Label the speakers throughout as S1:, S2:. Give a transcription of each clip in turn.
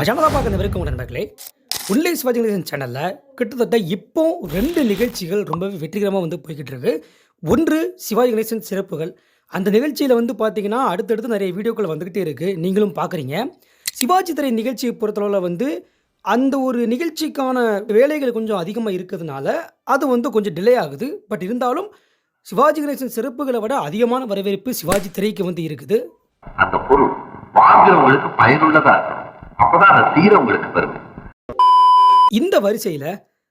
S1: நம்ம சேனலாக பார்க்க வரைக்கும் நண்பர்களே உள்ளே சிவாஜி கணேசன் சேனலில் கிட்டத்தட்ட இப்போ ரெண்டு நிகழ்ச்சிகள் ரொம்பவே வெற்றிகரமாக வந்து போய்கிட்டு இருக்கு ஒன்று சிவாஜி கணேசன் சிறப்புகள். அந்த நிகழ்ச்சியில் வந்து பார்த்தீங்கன்னா அடுத்தடுத்து நிறைய வீடியோக்கள் வந்துக்கிட்டே இருக்குது நீங்களும் பார்க்குறீங்க சிவாஜி திரை நிகழ்ச்சியை பொறுத்தளவில் வந்து அந்த ஒரு நிகழ்ச்சிக்கான வேலைகள் கொஞ்சம் அதிகமாக இருக்கிறதுனால அது வந்து கொஞ்சம் டிலே ஆகுது. பட் இருந்தாலும் சிவாஜி கணேசன் சிறப்புகளை விட அதிகமான வரவேற்பு சிவாஜி திரைக்கு வந்து இருக்குது.
S2: அந்த பொருள் வாங்குறவங்களுக்கு பயனுள்ளதா அப்பதான் அந்த சீரை உங்களுக்கு பெருமை.
S1: இந்த வரிசையில்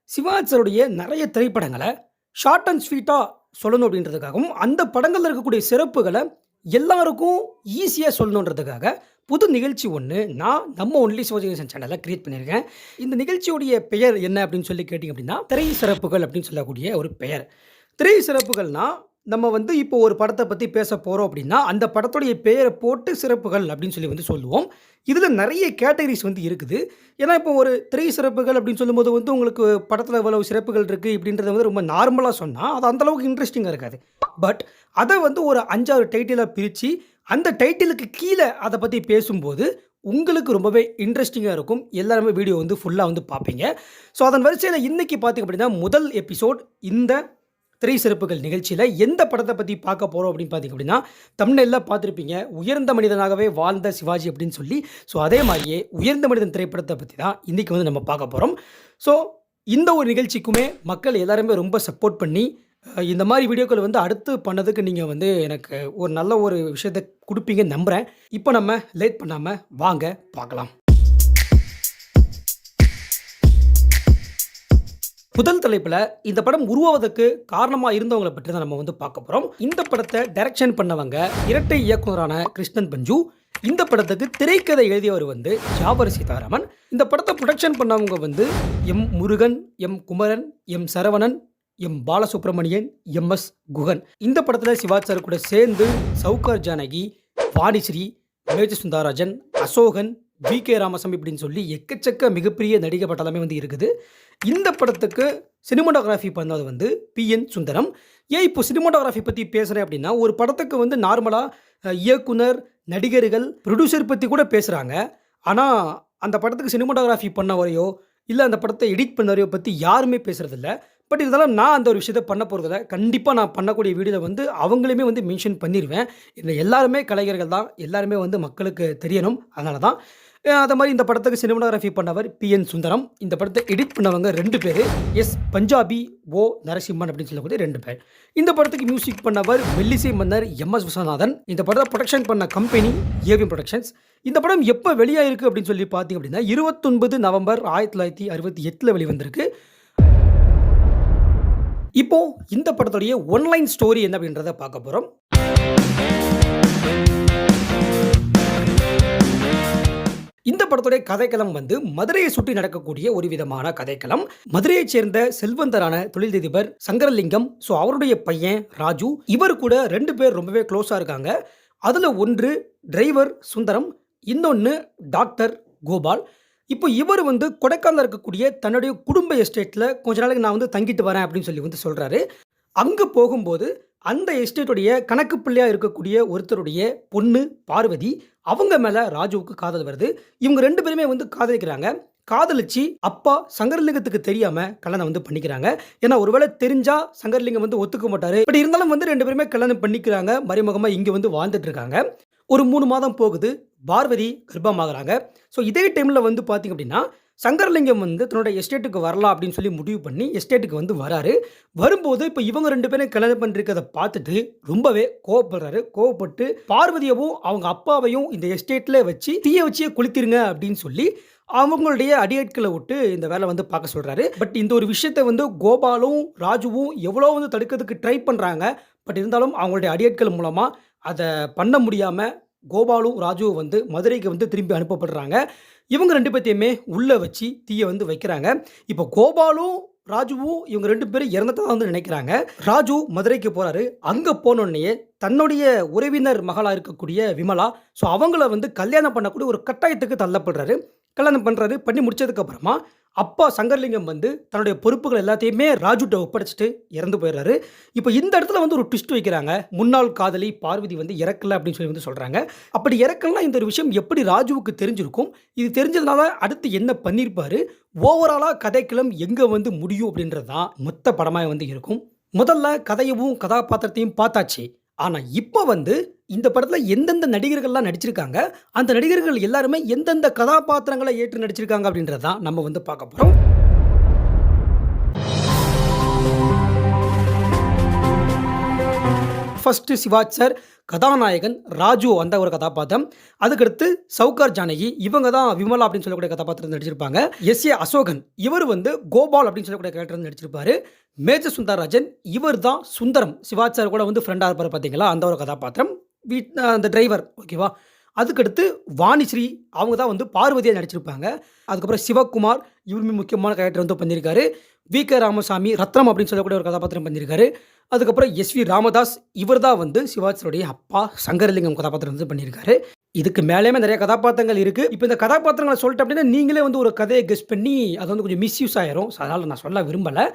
S1: சிவாஜருடைய நிறைய திரைப்படங்களை ஷார்ட் அண்ட் ஸ்வீட்டாக சொல்லணும் அப்படின்றதுக்காகவும் அந்த படங்களில் இருக்கக்கூடிய சிறப்புகளை எல்லாருக்கும் ஈஸியாக சொல்லணுன்றதுக்காக புது நிகழ்ச்சி ஒன்று நான் நம்ம ஒன்லி சிவஜகேசன் சேனலில் கிரியேட் பண்ணியிருக்கேன். இந்த நிகழ்ச்சியுடைய பெயர் என்ன அப்படின்னு சொல்லி கேட்டிங்க அப்படின்னா திரை சிறப்புகள் அப்படின்னு சொல்லக்கூடிய ஒரு பெயர். திரை சிறப்புகள்னால் நம்ம வந்து இப்போ ஒரு படத்தை பற்றி பேச போகிறோம் அப்படின்னா அந்த படத்துடைய பெயரை போட்டு சிறப்புகள் அப்படின்னு சொல்லி வந்து சொல்லுவோம். இதில் நிறைய கேட்டகரிஸ் வந்து இருக்குது. ஏன்னா இப்போ ஒரு திரை சிறப்புகள் அப்படின்னு சொல்லும்போது வந்து உங்களுக்கு படத்தில் இவ்வளவு சிறப்புகள் இருக்குது இப்படின்றத வந்து ரொம்ப நார்மலாக சொன்னால் அது அந்தளவுக்கு இன்ட்ரெஸ்டிங்காக இருக்காது. பட் அதை வந்து ஒரு அஞ்சாறு டைட்டிலாக பிரித்து அந்த டைட்டிலுக்கு கீழே அதை பற்றி பேசும்போது உங்களுக்கு ரொம்பவே இன்ட்ரெஸ்டிங்காக இருக்கும். எல்லாருமே வீடியோ வந்து ஃபுல்லாக வந்து பார்ப்பீங்க. ஸோ அதன் வரிசையில் இன்றைக்கி பார்த்திங்க அப்படின்னா முதல் எபிசோட் இந்த திரை சிறப்புகள் நிகழ்ச்சியில் எந்த படத்தை பற்றி பார்க்க போகிறோம் அப்படின்னு பார்த்தீங்க அப்படின்னா தமிழ்நெல்லாம் பார்த்துருப்பீங்க. உயர்ந்த மனிதனாகவே வாழ்ந்த சிவாஜி அப்படின்னு சொல்லி. ஸோ அதே மாதிரியே உயர்ந்த மனிதன் திரைப்படத்தை பற்றி தான் இன்றைக்கி வந்து நம்ம பார்க்க போகிறோம் ஸோ இந்த ஒரு நிகழ்ச்சிக்குமே மக்கள் எல்லாருமே ரொம்ப சப்போர்ட் பண்ணி இந்த மாதிரி வீடியோக்கள் வந்து அடுத்து பண்ணதுக்கு நீங்கள் வந்து எனக்கு ஒரு நல்ல ஒரு விஷயத்தை கொடுப்பீங்கன்னு நம்புகிறேன் இப்போ நம்ம லேட் பண்ணாமல் வாங்க பார்க்கலாம். முதல் தலைப்பில் இந்த படம் உருவாவதற்கு காரணமாக இருந்தவங்களை பற்றி தான் நம்ம வந்து பார்க்க போகிறோம் இந்த படத்தை டைரக்ஷன் பண்ணவங்க இரட்டை இயக்குனரான கிருஷ்ணன் பஞ்சு இந்த படத்துக்கு திரைக்கதை எழுதியவர் வந்து ஜாபர் சீதாராமன் இந்த படத்தை ப்ரொடக்ஷன் பண்ணவங்க வந்து M Murugan M Kumaran M Saravanan M Balasubramanian M S Guhan. இந்த படத்தில் சிவாச்சார் கூட சேர்ந்து Sowcar Janaki Vanisri major Sundarrajan Asokan V K Ramasamy இப்படின்னு சொல்லி எக்கச்சக்க மிகப்பெரிய நடிகை பட்டாளமே வந்து இருக்குது. இந்த படத்துக்கு சினிமாட்டோகிராஃபி பண்ணது வந்து பி என் சுந்தரம். ஏன் இப்போ சினிமாட்டோகிராஃபி பற்றி பேசுகிறேன் அப்படின்னா ஒரு படத்துக்கு வந்து நார்மலாக இயக்குனர் நடிகர்கள் ப்ரொடியூசர் பற்றி கூட பேசுகிறாங்க ஆனால் அந்த படத்துக்கு சினிமாட்டோகிராஃபி பண்ணவரையோ இல்லை அந்த படத்தை எடிட் பண்ணவரையோ பற்றி யாருமே பேசுகிறதில்ல பட் இருந்தாலும் நான் அந்த ஒரு விஷயத்தை பண்ண போகிறதில்ல கண்டிப்பாக நான் பண்ணக்கூடிய வீடியோவில் வந்து அவங்களுமே வந்து மென்ஷன் பண்ணிடுவேன் இல்லை எல்லாருமே கலைஞர்கள் தான். எல்லாருமே வந்து மக்களுக்கு தெரியணும். அதனால தான் அதே மாதிரி இந்த படத்துக்கு சினிமாட்டோகிராஃபி பண்ணவர் பி. என். சுந்தரம். இந்த படத்தை எடிட் பண்ணவங்க ரெண்டு பேர். எஸ். பஞ்சாபி ஓ. நரசிம்மன் அப்படின்னு சொல்லக்கூடிய ரெண்டு பேர். இந்த படத்துக்கு மியூசிக் பண்ணவர் வெள்ளிசை மன்னர் எம். எஸ். விஸ்வநாதன். இந்த படத்தை ப்ரொடக்ஷன் பண்ண கம்பெனி ஏவிஎம் ப்ரொடக்ஷன்ஸ் இந்த படம் எப்போ வெளியாயிருக்கு அப்படின்னு சொல்லி பார்த்தீங்க அப்படின்னா இருபத்தொன்பது நவம்பர் ஆயிரத்தி தொள்ளாயிரத்தி அறுபத்தி எட்டில் வெளிவந்திருக்கு. இப்போ இந்த படத்துடைய ஒன்லைன் ஸ்டோரி என்ன அப்படின்றத பார்க்க போகிறோம் படத்துடைய கதைக்களம் வந்து மதுரையை சுற்றி நடக்கக்கூடிய ஒரு விதமான கதைக்களம். மதுரையைச் சேர்ந்த செல்வந்தரான தொழிலதிபர் சங்கரலிங்கம் ஸோ அவருடைய பையன் ராஜு இவர் கூட ரெண்டு பேர் ரொம்பவே க்ளோஸாக இருக்காங்க. அதில் ஒன்று டிரைவர் சுந்தரம் இன்னொன்று டாக்டர் கோபால். இப்போ இவர் வந்து கொடைக்கானல் இருக்கக்கூடிய தன்னுடைய குடும்ப எஸ்டேட்டில் கொஞ்ச நாளைக்கு நான் வந்து தங்கிட்டு வரேன் அப்படின்னு சொல்லி வந்து சொல்கிறாரு அங்கே போகும்போது அந்த எஸ்டேட்டுடைய கணக்கு பிள்ளையாக இருக்கக்கூடிய ஒருத்தருடைய பொண்ணு பார்வதி அவங்க மேலே ராஜுவுக்கு காதல் வருது. இவங்க ரெண்டு பேருமே வந்து காதலிக்கிறாங்க. காதலிச்சு அப்பா சங்கர்லிங்கத்துக்கு தெரியாம கல்யாணம் வந்து பண்ணிக்கிறாங்க. ஏன்னா ஒருவேளை தெரிஞ்சா சங்கர்லிங்கம் வந்து ஒத்துக்க மாட்டாரு. பட் இருந்தாலும் வந்து ரெண்டு பேருமே கல்யாணம் பண்ணிக்கிறாங்க. மறைமுகமா இங்க வந்து வாழ்ந்துட்டு இருக்காங்க ஒரு மூணு மாதம் போகுது. பார்வதி கர்ப்பமாகறாங்க. ஸோ இதே டைமில் வந்து பார்த்தீங்க அப்படின்னா சங்கரலிங்கம் வந்து தன்னோட எஸ்டேட்டுக்கு வரலாம் அப்படின்னு சொல்லி முடிவு பண்ணி எஸ்டேட்டுக்கு வந்து வராரு. வரும்போது இப்போ இவங்க ரெண்டு பேரும் கல்யாணம் பண்ணிருக்கிறத பார்த்துட்டு ரொம்பவே கோவப்படுறாரு. கோவப்பட்டு பார்வதியவும் அவங்க அப்பாவையும் இந்த எஸ்டேட்டில் வச்சு தீய வச்சே குளித்திருங்க அப்படின்னு சொல்லி அவங்களுடைய அடியாட்களை விட்டு இந்த வேலை வந்து பார்க்க சொல்கிறாரு பட் இந்த ஒரு விஷயத்தை வந்து கோபாலும் ராஜுவும் எவ்வளோ வந்து தடுக்கிறதுக்கு ட்ரை பண்ணுறாங்க பட் இருந்தாலும் அவங்களுடைய அடியாட்கள் மூலமாக அதை பண்ண முடியாமல் கோபாலும் ராஜுவும் வந்து மதுரைக்கு வந்து திரும்பி அனுப்பப்படுறாங்க. இவங்க ரெண்டு பேர்த்தையுமே உள்ளே வச்சு தீயை வந்து வைக்கிறாங்க. இப்போ கோபாலும் ராஜுவும் இவங்க ரெண்டு பேரும் இறந்ததாக வந்து நினைக்கிறாங்க. ராஜு மதுரைக்கு போகிறாரு அங்கே போனோடனே தன்னுடைய உறவினர் மகளாக இருக்கக்கூடிய விமலா ஸோ அவங்கள வந்து கல்யாணம் பண்ணக்கூடிய ஒரு கட்டாயத்துக்கு தள்ளப்படுறாரு. கல்யாணம் பண்ணுறது பண்ணி முடிச்சதுக்கப்புறமா அப்பா சங்கர்லிங்கம் வந்து தன்னுடைய பொறுப்புகள் எல்லாத்தையுமே ராஜுட்ட ஒப்படைச்சிட்டு இறந்து போயிடுறாரு. இப்போ இந்த இடத்துல வந்து ஒரு ட்விஸ்ட் வைக்கிறாங்க. முன்னாள் காதலி பார்வதி வந்து இறக்கல அப்படின்னு சொல்லி வந்து சொல்கிறாங்க அப்படி இறக்கலனா இந்த ஒரு விஷயம் எப்படி ராஜுவுக்கு தெரிஞ்சிருக்கும்? இது தெரிஞ்சதுனால அடுத்து என்ன பண்ணியிருப்பார் ஓவராலாக கதைக்களம் எங்கே வந்து முடியும் அப்படின்றது தான் மொத்த படமாக வந்து இருக்கும். முதல்ல கதையவும் கதாபாத்திரத்தையும் பார்த்தாச்சு. ஆனால் இப்போ வந்து இந்த படத்தில் எந்தெந்த நடிகர்கள்லாம் நடிச்சிருக்காங்க அந்த நடிகர்கள் எல்லாருமே எந்தெந்த கதாபாத்திரங்களை ஏற்று நடிச்சிருக்காங்க அப்படின்றது தான் நம்ம வந்து பார்க்க போகிறோம் ஃபஸ்ட்டு சிவாஜ் சார் கதாநாயகன் ராஜு அந்த ஒரு கதாபாத்திரம். அதுக்கடுத்து சவுகார் ஜானகி இவங்க தான் விமலா அப்படின்னு சொல்லக்கூடிய கதாபாத்திரம் நடிச்சிருப்பாங்க. எஸ் ஏ அசோகன் இவர் வந்து கோபால் அப்படின்னு சொல்லக்கூடிய கேரக்டர் நடிச்சிருப்பாரு. மேஜர் சுந்தரராஜன் இவர் தான் சுந்தரம். சிவாஜ் சார் கூட வந்து ஃப்ரெண்டாக இருப்பார் பார்த்தீங்களா அந்த ஒரு கதாபாத்திரம். வீட் அந்த டிரைவர் ஓகேவா அதுக்கடுத்து வாணிஸ்ரீ அவங்க தான் வந்து பார்வதியாக நடிச்சிருப்பாங்க. அதுக்கப்புறம் சிவகுமார் இவருமே முக்கியமான கேரக்டர் வந்து பண்ணியிருக்காரு. வி கே ராமசாமி ரத்னம் அப்படின்னு சொல்லக்கூடிய ஒரு கதாபாத்திரம் பண்ணியிருக்காரு. அதுக்கப்புறம் எஸ் வி ராமதாஸ் இவர் தான் வந்து சிவாஜியோடைய அப்பா சங்கரலிங்கம் கதாபாத்திரம் வந்து பண்ணியிருக்காரு. இதுக்கு மேலேயுமே நிறைய கதாபாத்திரங்கள் இருக்குது இப்போ இந்த கதாபாத்திரங்களை சொல்லிட்டு அப்படின்னா நீங்களே வந்து ஒரு கதையை கெஸ் பண்ணி அது வந்து கொஞ்சம் மிஸ்யூஸ் ஆயிரும். அதனால் நான் சொல்ல விரும்பலை.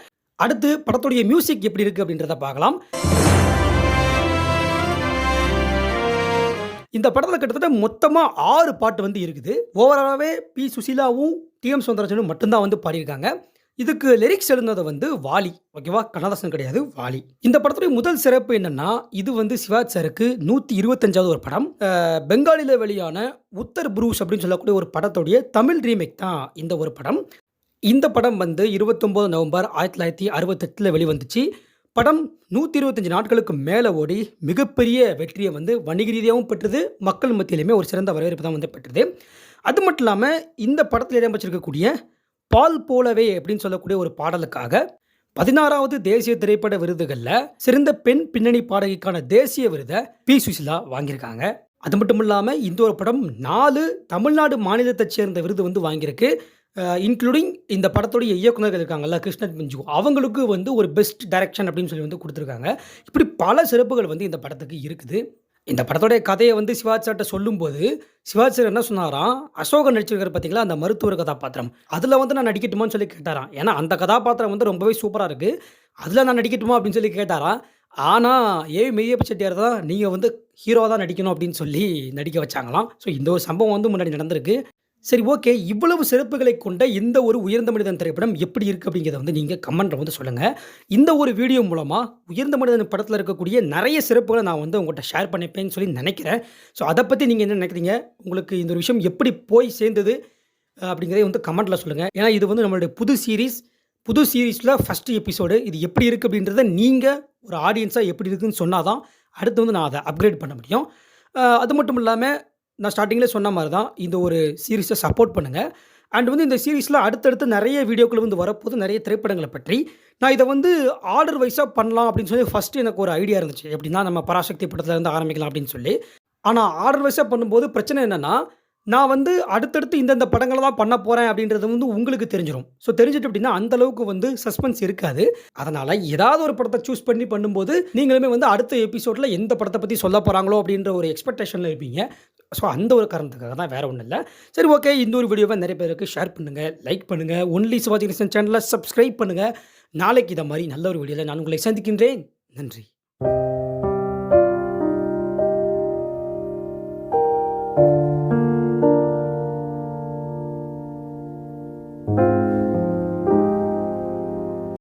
S1: அடுத்து படத்துடைய மியூசிக் எப்படி இருக்குது அப்படின்றத பார்க்கலாம். இந்த படத்தில் கிட்டத்தட்ட மொத்தமாக ஆறு பாட்டு வந்து இருக்குது. ஓவராலாகவே பி. சுசிலாவும் டிஎம் சுந்தரஜனும் மட்டும்தான் வந்து பாடியிருக்காங்க. இதுக்கு லிரிக்ஸ் எழுந்தது வந்து வாலி. ஓகேவா கண்ணதாசன் கிடையாது வாலி. இந்த படத்துடைய முதல் சிறப்பு என்னன்னா இது வந்து சிவாஜ் சாருக்கு நூற்றி இருபத்தஞ்சாவது ஒரு படம். பெங்காலியில் வெளியான உத்தர் புரூஸ் அப்படின்னு சொல்லக்கூடிய ஒரு படத்துடைய தமிழ் ரீமேக் தான் இந்த ஒரு படம். இந்த படம் வந்து இருபத்தொம்போது நவம்பர் ஆயிரத்தி தொள்ளாயிரத்தி அறுபத்தெட்டில் வெளிவந்துச்சு. படம் நூற்றி இருபத்தஞ்சி நாட்களுக்கு மேலே ஓடி மிகப்பெரிய வெற்றியை வந்து வணிக ரீதியாகவும் பெற்றது மக்கள் மத்தியிலுமே ஒரு சிறந்த வரவேற்பு தான் வந்து பெற்றது. அது மட்டும் இல்லாமல் இந்த படத்தில் இடம்பெற்றிருக்கக்கூடிய பால் போலவே அப்படின்னு சொல்லக்கூடிய ஒரு பாடலுக்காக பதினாறாவது தேசிய திரைப்பட விருதுகளில் சிறந்த பெண் பின்னணி பாடகிக்கான தேசிய விருதை பி. சுசிலா வாங்கியிருக்காங்க. அது மட்டும் இல்லாமல் இந்த ஒரு படம் நாலு தமிழ்நாடு மாநிலத்தைச் சேர்ந்த விருது வந்து வாங்கியிருக்கு. இன்க்ளூடிங் இந்த படத்துடைய இயக்குனர் இருக்காங்கல்ல கிருஷ்ணன் பிஞ்சு அவங்களுக்கு வந்து ஒரு பெஸ்ட் டைரக்ஷன் அப்படின்னு சொல்லி வந்து கொடுத்துருக்காங்க. இப்படி பல சிறப்புகள் வந்து இந்த படத்துக்கு இருக்குது. இந்த படத்துடைய கதையை வந்து சிவாஜி சார்ட்ட சொல்லும்போது சிவாஜி சார் என்ன சொன்னாராம் அசோகன் நடிச்சிருக்கிற பார்த்தீங்களா அந்த மருத்துவர் கதாபாத்திரம். அதில் வந்து நான் நடிக்கட்டுமான்னு சொல்லி கேட்டாராம். ஏன்னா அந்த கதாபாத்திரம் வந்து ரொம்பவே சூப்பராக இருக்குது அதில் நான் நடிக்கட்டுமா அப்படின்னு சொல்லி கேட்டாராம் ஆனால் ஏ மெய்யப்ப செட்டியார் தான் நீங்கள் வந்து ஹீரோவாக தான் நடிக்கணும் அப்படின்னு சொல்லி நடிக்க வச்சாங்களாம். ஸோ இந்த ஒரு சம்பவம் வந்து முன்னாடி நடந்திருக்கு. சரி ஓகே. இவ்வளவு சிறப்புகளை கொண்ட இந்த ஒரு உயர்ந்த மனிதன் திரைப்படம் எப்படி இருக்குது அப்படிங்கிறத வந்து நீங்கள் கமெண்ட்டில் வந்து சொல்லுங்கள் இந்த ஒரு வீடியோ மூலமாக உயர்ந்த மனிதன் படத்தில் இருக்கக்கூடிய நிறைய சிறப்புகளை நான் வந்து உங்கள்கிட்ட ஷேர் பண்ணிப்பேன்னு சொல்லி நினைக்கிறேன். ஸோ அதை பற்றி நீங்கள் என்ன நினைக்கிறீங்க? உங்களுக்கு இந்த ஒரு விஷயம் எப்படி போய் சேர்ந்தது அப்படிங்கிறத அப்படிங்கிறதை வந்து கமெண்ட்டில் சொல்லுங்கள் ஏன்னா இது வந்து நம்மளுடைய புது சீரீஸ் புது சீரீஸில் ஃபஸ்ட்டு எபிசோடு இது எப்படி இருக்குது அப்படின்றத நீங்கள் ஒரு ஆடியன்ஸாக எப்படி இருக்குதுன்னு சொன்னால் தான் அடுத்து வந்து நான் அதை அப்கிரேட் பண்ண முடியும். அது மட்டும் இல்லாமல் நான் ஸ்டார்டிங்கில் சொன்ன மாதிரி தான் இந்த ஒரு சீரீஸை சப்போர்ட் பண்ணுங்கள் அண்ட் வந்து இந்த சீரீஸில் அடுத்தடுத்து நிறைய வீடியோக்கள் வந்து வரப்போது நிறைய திரைப்படங்களை பற்றி. நான் இதை வந்து ஆர்டர் வைஸாக பண்ணலாம் அப்படின்னு சொல்லி ஃபஸ்ட்டு எனக்கு ஒரு ஐடியா இருந்துச்சு. எப்படின்னா நம்ம பராசக்தி படத்துலேருந்து ஆரம்பிக்கலாம் அப்படின்னு சொல்லி. ஆனால் ஆர்டர் வைஸாக பண்ணும்போது பிரச்சனை என்னென்னா நான் வந்து அடுத்தடுத்து இந்தந்த படங்களை தான் பண்ண போகிறேன் அப்படின்றது வந்து உங்களுக்கு தெரிஞ்சிடும் ஸோ தெரிஞ்சிட்டு அப்படின்னா அந்த அளவுக்கு வந்து சஸ்பென்ஸ் இருக்காது. அதனால் ஏதாவது ஒரு படத்தை சூஸ் பண்ணி பண்ணும்போது நீங்களுமே வந்து அடுத்த எபிசோடில் எந்த படத்தை பற்றி சொல்ல போகிறாங்களோ அப்படின்ற ஒரு எக்ஸ்பெக்டேஷனில் இருப்பீங்க. ஸோ அந்த ஒரு காரணத்துக்காக தான் வேறு ஒன்றும் இல்லை சரி ஓகே இந்த ஒரு வீடியோவை நிறைய பேருக்கு ஷேர் பண்ணுங்கள் லைக் பண்ணுங்கள் ஒன்லி சிவாஜி கிருஷ்ணன் சேனலை சப்ஸ்கிரைப் பண்ணுங்கள் நாளைக்கு இதை மாதிரி நல்ல ஒரு வீடியோவில் நான் உங்களை சந்திக்கின்றேன். நன்றி.